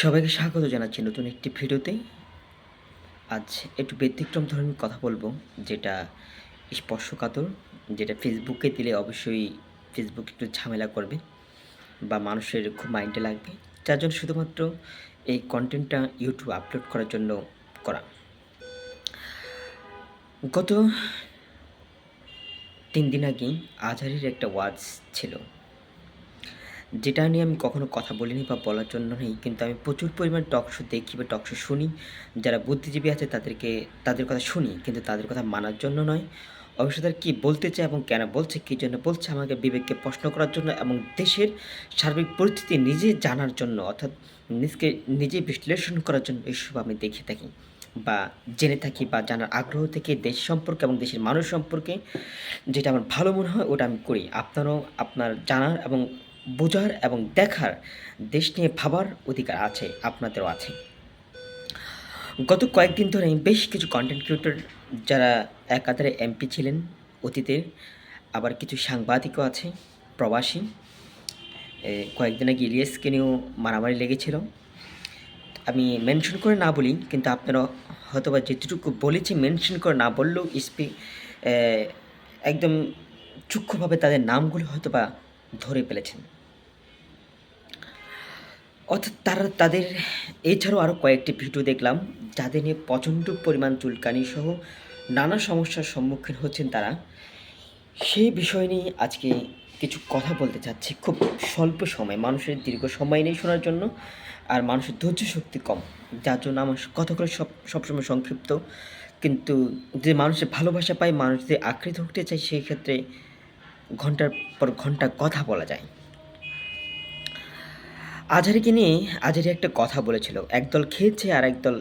সবাইকে স্বাগত জানাচ্ছি নতুন একটি ভিডিওতে। আজ একটু ব্যতিক্রম ধরনের কথা বলব, যেটা স্পর্শকাতর, যেটা ফেসবুকে দিলে অবশ্যই ফেসবুক একটু ঝামেলা করবে বা মানুষের খুব মাইন্ডে লাগবে। যার জন্য শুধুমাত্র এই কন্টেন্টটা ইউটিউব আপলোড করার জন্য করা। গত তিন দিন আগে আজহারির একটা ওয়াজ ছিল। যেটা নিয়ে আমি কখনো কথা বলিনি বা বলার জন্য নেই, কিন্তু আমি প্রচুর পরিমাণ টক শো দেখি বা টক শো শুনি। যারা বুদ্ধিজীবী আছে তাদেরকে, তাদের কথা শুনি, কিন্তু তাদের কথা মানার জন্য নয়। অবশ্য তারা কী বলতে চায় এবং কেন বলছে, কী জন্য বলছে, আমাকে বিবেককে প্রশ্ন করার জন্য এবং দেশের সার্বিক পরিস্থিতি নিজে জানার জন্য অর্থাৎ নিজকে, নিজে বিশ্লেষণ করার জন্য এসব আমি দেখে থাকি বা জেনে থাকি বা জানার আগ্রহ থেকে দেশ সম্পর্কে এবং দেশের মানুষ সম্পর্কে। যেটা আমার ভালো মনে হয়, ওটা আমি করি। আপনারও, আপনার জানার এবং বোঝার এবং দেখার দেশ নিয়ে ভাবার অধিকার আছে, আপনাদেরও আছে। গত কয়েকদিন ধরে বেশ কিছু কন্টেন্ট ক্রিয়েটর যারা একাধারে এমপি ছিলেন, অতীতের আবার কিছু সাংবাদিকও আছে, প্রবাসী। কয়েকদিন আগে ইলিয়াসকে নিয়েও মারামারি লেগেছিল। আমি মেনশন করে না বলি, কিন্তু আপনারা হয়তো বা যেটুকু বলেছি মেনশন করে না বললেও স্পি একদম সূক্ষ্মভাবে তাদের নামগুলো হয়তো বা ধরে ফেলেছেন। অর্থাৎ তারা তাদের, এছাড়াও আরও কয়েকটি ভিডিও দেখলাম, যাদের নিয়ে প্রচণ্ড পরিমাণ চুলকানি সহ নানা সমস্যার সম্মুখীন হচ্ছেন তারা। সেই বিষয় নিয়ে আজকে কিছু কথা বলতে চাচ্ছি খুব স্বল্প সময়, মানুষের দীর্ঘ সময় নেই শোনার জন্য, আর মানুষের ধৈর্য শক্তি কম, যার জন্য আমার কথাগুলো সব, সবসময় সংক্ষিপ্ত। কিন্তু যে মানুষের ভালোবাসা পায়, মানুষ যে আঁকড়ে ধরতে চায়, সেই ক্ষেত্রে ঘণ্টার পর ঘণ্টা কথা বলা যায়। আজহারিকে নিয়ে আজহারি একটা কথা বলেছিল, একদল খেয়েছে আর একদল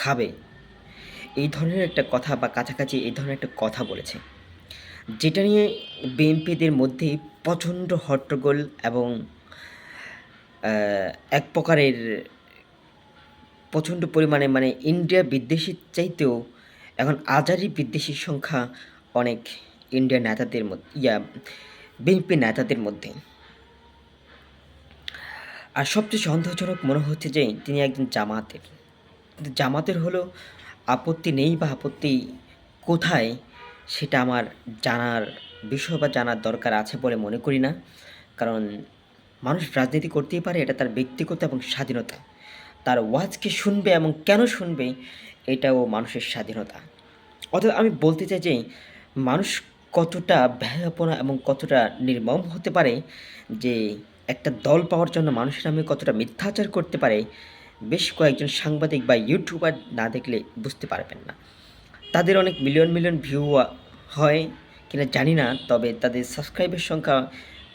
খাবে। এই ধরনের একটা কথা বা কাছাকাছি এই ধরনের একটা কথা বলেছে, যেটা নিয়ে বিএনপিদের মধ্যে প্রচণ্ড হট্টগোল এবং এক প্রকারের প্রচণ্ড পরিমাণে মানে ইন্ডিয়া বিদ্বেষীর চাইতেও এখন আজারি বিদ্বেষীর সংখ্যা অনেক ইন্ডিয়া নেতাদের মধ্যে, ইয়া বিএনপি নেতাদের মধ্যে। আর সবচেয়ে সন্দেহজনক মনে হচ্ছে যে তিনি একজন জামাতের। জামাতের হলো আপত্তি নেই বা আপত্তি কোথায় সেটা আমার জানার বিষয় বা জানার দরকার আছে বলে মনে করি না। কারণ মানুষ রাজনীতি করতেই পারে, এটা তার ব্যক্তিগত এবং স্বাধীনতা। তার ওয়াজকে শুনবে এবং কেন শুনবে, এটাও মানুষের স্বাধীনতা। অর্থাৎ আমি বলতে চাই যে মানুষ কতটা ভয়াপনা এবং কতটা নির্মম হতে পারে যে একটা দল পাওয়ার জন্য মানুষের নামে কতটা মিথ্যাচার করতে পারে, বেশ কয়েকজন সাংবাদিক বা ইউটিউবার না দেখলে বুঝতে পারবেন না। তাদের অনেক মিলিয়ন মিলিয়ন ভিউ হয় কিনা জানি না, তবে তাদের সাবস্ক্রাইবের সংখ্যা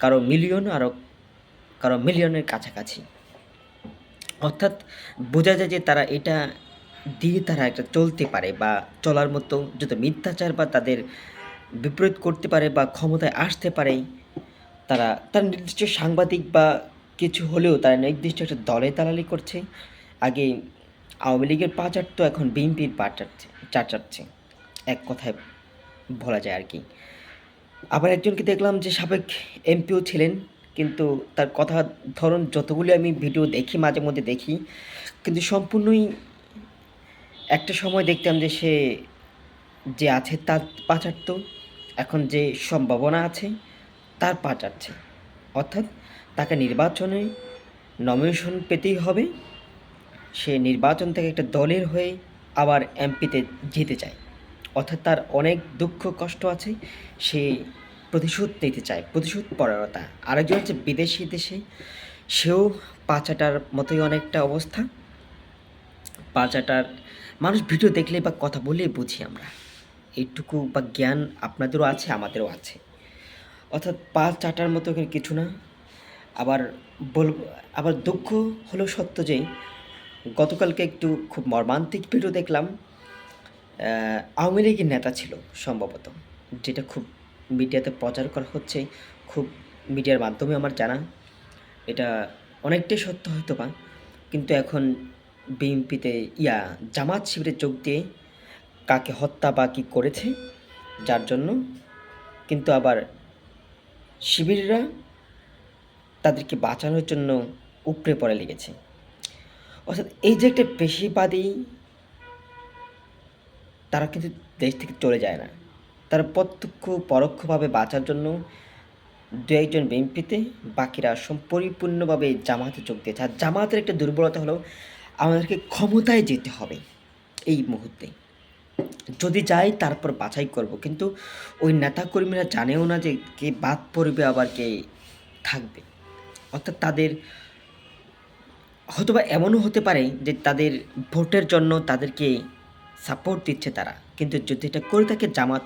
কারও মিলিয়ন আরও কারও মিলিয়নের কাছাকাছি। অর্থাৎ বোঝা যায় যে তারা এটা দিয়ে তারা একটা চলতে পারে বা চলার মতো যত মিথ্যাচার বা তাদের বিপরীত করতে পারে বা ক্ষমতায় আসতে পারে তারা, তার নির্দিষ্ট সাংবাদিক বা কিছু হলেও তারা নির্দিষ্ট একটা দলে দালালি করছে। আগে আওয়ামী লীগের পা চাটতো এখন বিএনপির পা চাটছে চা চাটছে এক কথায় বলা যায় আর কি। আবার একজনকে দেখলাম যে সাবেক এমপিও ছিলেন, কিন্তু তার কথা ধরন যতগুলি আমি ভিডিও দেখি, মাঝে মধ্যে দেখি, কিন্তু সম্পূর্ণই একটা সময় দেখতাম যে সে যে আছে তার পা চাটতো এখন যে সম্ভাবনা আছে তার পা চাটছে অর্থাৎ তাকে নির্বাচনে নমিনেশন পেতেই হবে। সে নির্বাচন থেকে একটা দলের হয়ে আবার এমপিতে যেতে চায় অর্থাৎ তার অনেক দুঃখ কষ্ট আছে, সে প্রতিশোধ নিতে চায়, প্রতিশোধ পরায়ণতা আরেকজন হচ্ছে বিদেশি দেশে, সেও পাচাটার মতোই অনেকটা অবস্থা। পাচাটার, মানুষ ভিডিও দেখলে বা কথা বললেই বুঝি আমরা। এইটুকু বা জ্ঞান আপনাদেরও আছে, আমাদেরও আছে। অর্থাৎ পা চাটার মতো কিছু না। আবার বল, আবার দুঃখ হলো সত্য যে, গতকালকে একটু খুব মর্মান্তিক ভিডিও দেখলাম। আওয়ামী লীগের নেতা ছিল সম্ভবত, যেটা খুব মিডিয়াতে প্রচার করা হচ্ছে, খুব মিডিয়ার মাধ্যমে আমার জানা। এটা অনেকটাই সত্য হয়তো বা, কিন্তু এখন বিএনপিতে ইয়া জামাত শিবিরে যোগ দিয়ে কাকে হত্যা বা কী করেছে, যার জন্য। কিন্তু আবার শিবিররা তাদেরকে বাঁচানোর জন্য উপড়ে পড়ে লেগেছে। অর্থাৎ এই যে একটা পেশিবাদী তারা কিন্তু দেশ থেকে চলে যায় না। তারা প্রত্যক্ষ, পরোক্ষভাবে বাঁচার জন্য দু একজন বিএনপিতে, বাকিরা পরিপূর্ণভাবে জামাতে যোগ দিয়েছে। আর জামাতের একটা দুর্বলতা হলো, আমাদেরকে ক্ষমতায় যেতে হবে এই মুহূর্তে। যদি যাই, তারপর বাছাই করব। কিন্তু ওই নেতাকর্মীরা জানেও না যে কে বাদ পড়বে আবার কে থাকবে। অর্থাৎ তাদের হয়তোবা এমনও হতে পারে যে তাদের ভোটের জন্য তাদেরকে সাপোর্ট দিচ্ছে তারা। কিন্তু যদি এটা করে থাকে জামাত,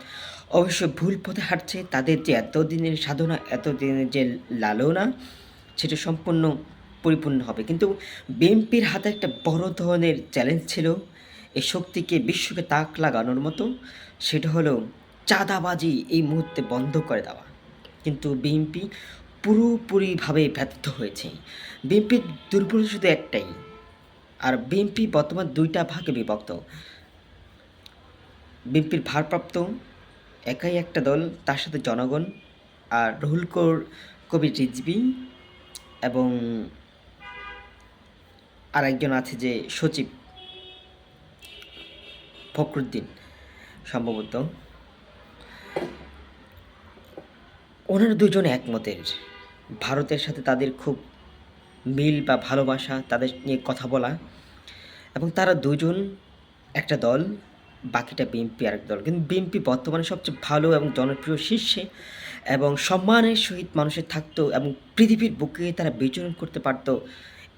অবশ্যই ভুল পথে হাঁটছে। তাদের যে এতদিনের সাধনা, এতদিনের যে লালনা, সেটা সম্পূর্ণ পরিপূর্ণ হবে। কিন্তু বিএনপির হাতে একটা বড় ধরনের চ্যালেঞ্জ ছিল। এই শক্তিকে বিশ্বকে তাক লাগানোর মতো সেটা হলো চাঁদাবাজি এই মুহূর্তে বন্ধ করে দেওয়া। কিন্তু বিএনপি পুরোপুরিভাবে ব্যর্থ হয়েছে। বিএনপির দুর্বল শুধু একটাই, আর বিএনপি বর্তমান দুইটা ভাগে বিভক্ত। বিএনপির ভারপ্রাপ্ত একাই একটা দল, তার সাথে জনগণ, আর রহুল কবির রিজবি এবং আর একজন আছে যে সচিব। ফখরুদ্দিন সম্ভবত। ওনারা দুজন একমতের। ভারতের সাথে তাদের খুব মিল বা ভালোবাসা, তাদের নিয়ে কথা বলা এবং তারা দুজন একটা দল, বাকিটা বিএনপি আরেক দল। কিন্তু বিএনপি বর্তমানে সবচেয়ে ভালো এবং জনপ্রিয় শীর্ষে এবং সম্মানের সহিত মানুষের থাকতো এবং পৃথিবীর বুকে তারা বিচরণ করতে পারত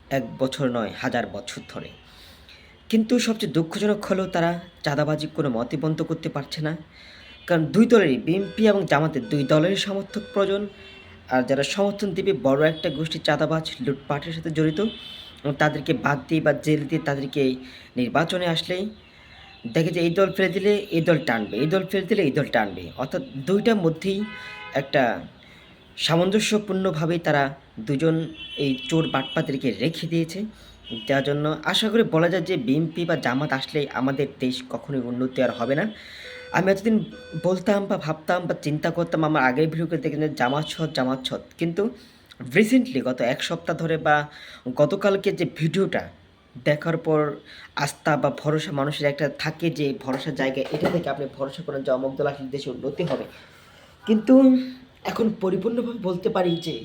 এক বছর নয়, হাজার বছর ধরে। কিন্তু সবচেয়ে দুঃখজনক হলো তারা চাঁদাবাজি কোনো মতে বন্ধ করতে পারছে না। কারণ দুই দলেরই বিএনপি এবং জামাতের দুই দলেরই সমর্থক প্রয়োজন। আর যারা সমর্থন দেবে, বড় একটা গোষ্ঠী চাঁদাবাজ লুটপাটের সাথে জড়িত, এবং তাদেরকে বাদ দিয়ে বা জেল দিয়ে তাদেরকে নির্বাচনে আসলেই দেখে যে এই দল ফেলে দিলে এই দল টানবে, এই দল ফেলে দিলে এই দল টানবে। অর্থাৎ দুইটার মধ্যেই একটা সামঞ্জস্যপূর্ণভাবেই তারা দুজন এই চোর বাটপাদেরকে রেখে দিয়েছে। যার জন্য আশা করি বলা যায় যে বিএনপি বা জামাত আসলে আমাদের দেশ কখনোই উন্নতি আর হবে না। আমি এতদিন বলতাম বা ভাবতাম বা চিন্তা করতাম, আমার আগের ভিডিওতে দেখেন যে জামাত ছদ জামাত ছদ কিন্তু রিসেন্টলি গত এক সপ্তাহ ধরে বা গতকালকে যে ভিডিওটা দেখার পর আস্থা বা ভরসা মানুষের একটা থাকে যে ভরসার জায়গায় এটা থেকে আপনি ভরসা করেন যে অমুক দল আসলে দেশে উন্নতি হবে। কিন্তু এখন পরিপূর্ণভাবে বলতে পারি যে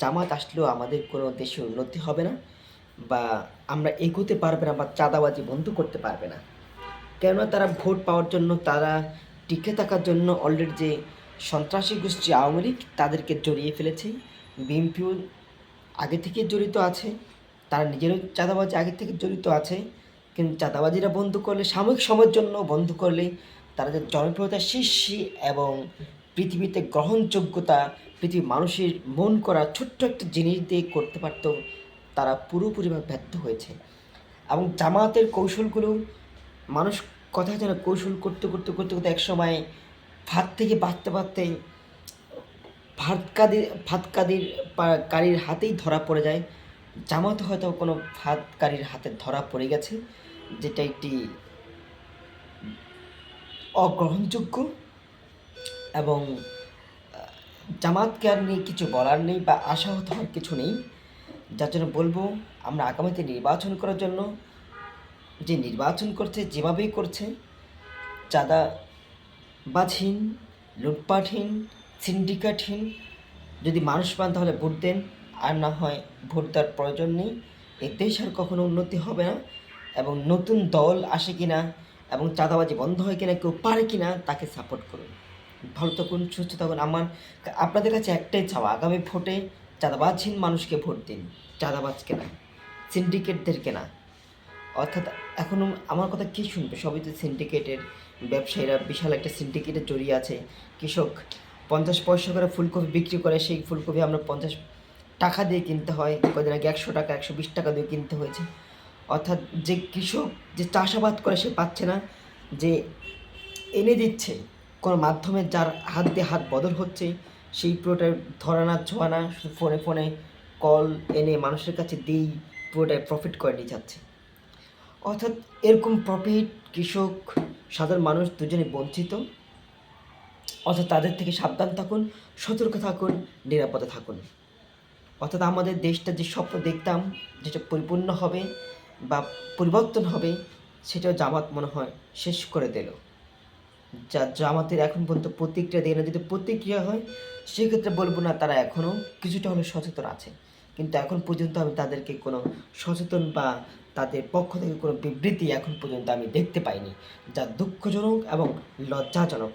জামাত আসলেও আমাদের কোনো দেশে উন্নতি হবে না। বা আমরা এগোতে পারবে না বা চাঁদাবাজি বন্ধ করতে পারবে না। কেননা তারা ভোট পাওয়ার জন্য, তারা টিকে থাকার জন্য অলরেডি যে সন্ত্রাসী গোষ্ঠী আওয়ামী লীগ, তাদেরকে জড়িয়ে ফেলেছে। বিএনপিও আগে থেকে জড়িত আছে, তারা নিজেরও চাঁদাবাজি আগে থেকে জড়িত আছে। কিন্তু চাঁদাবাজিরা বন্ধ করলে, সাময়িক সময়ের জন্য বন্ধ করলে তারা যে জনপ্রিয়তা, শীর্ষে এবং পৃথিবীতে গ্রহণযোগ্যতা, পৃথিবীর মানুষের মন করা ছোট্ট একটা জিনিস দিয়ে করতে পারত তারা পুরোপুরিভাবে ব্যর্থ হয়েছে। এবং জামাতের কৌশলগুলো, মানুষ কথা যেন কৌশল করতে করতে করতে করতে এক সময় ভাত থেকে বাঁচতে বাঁচতে ভাতকাদির ভাতকাদির কারির হাতেই ধরা পড়ে যায়। জামাত হয়তো কোনো ভাতকারীর হাতে ধরা পড়ে গেছে, যেটা একটি অগ্রহণযোগ্য এবং জামাতকে আর নিয়ে কিছু বলার নেই বা আশাহত হওয়ার কিছু নেই। যার জন্য বলব, আমরা আগামীতে নির্বাচন করার জন্য যে নির্বাচন করছে, যেভাবেই করছে চাঁদা বাঝহীন লুটপাটহীন, সিন্ডিকেটহীন, যদি মানুষ পান তাহলে ভোট দেন, আর না হয় ভোট দেওয়ার প্রয়োজন নেই এই দেশ আর কখনো উন্নতি হবে না। এবং নতুন দল আসে কিনা, এবং চাঁদাবাজি বন্ধ হয় কিনা, কেউ পারে কিনা, তাকে সাপোর্ট করুন। ভালো থাকুন, সুস্থ থাকুন। আমার, আপনাদের কাছে একটাই চাওয়া, আগামী ভোটে চাঁদাবাজহীন মানুষকে ভোট দিন চাঁদাবাজকে না সিন্ডিকেটদেরকে না অর্থাৎ এখনও আমার কথা কী শুনবে? সবই তো সিন্ডিকেটের ব্যবসায়ীরা, বিশাল একটা সিন্ডিকেটে জড়িয়ে আছে। কৃষক পঞ্চাশ পয়সা করে ফুলকপি বিক্রি করে, সেই ফুলকপি আমরা পঞ্চাশ টাকা দিয়ে কিনতে হয়। কদিন আগে একশো টাকা, একশো বিশ টাকা দিয়ে কিনতে হয়েছে। অর্থাৎ যে কৃষক যে চাষাবাদ করে, সে পাচ্ছে না। যে এনে দিচ্ছে, কোনো মাধ্যমে যার হাত দিয়ে হাত বদল হচ্ছে সেই পুরোটা ধরা না ছোঁয়া না, শুধু ফোনে ফোনে কল এনে মানুষের কাছে দিই পুরোটাই প্রফিট করে নিয়ে যাচ্ছে। অর্থাৎ এরকম প্রফিট কৃষক, সাধারণ মানুষ দুজনে বঞ্চিত। অর্থাৎ তাদের থেকে সাবধান থাকুন, সতর্ক থাকুন, নিরাপদে থাকুন। অর্থাৎ আমাদের দেশটা যে স্বপ্ন দেখতাম, যেটা পরিপূর্ণ হবে বা পরিবর্তন হবে, সেটাও জামাত মনে হয় শেষ করে দিল। যা জামাতের এখন পর্যন্ত প্রতিক্রিয়া দিয়ে না। যদি প্রতিক্রিয়া হয়, সেক্ষেত্রে বলব না তারা এখনও কিছুটা হলে সচেতন আছে। কিন্তু এখন পর্যন্ত আমি তাদেরকে কোনো সচেতন বা তাদের পক্ষ থেকে কোনো বিবৃতি এখন পর্যন্ত আমি দেখতে পাইনি। যা দুঃখজনক এবং লজ্জাজনক।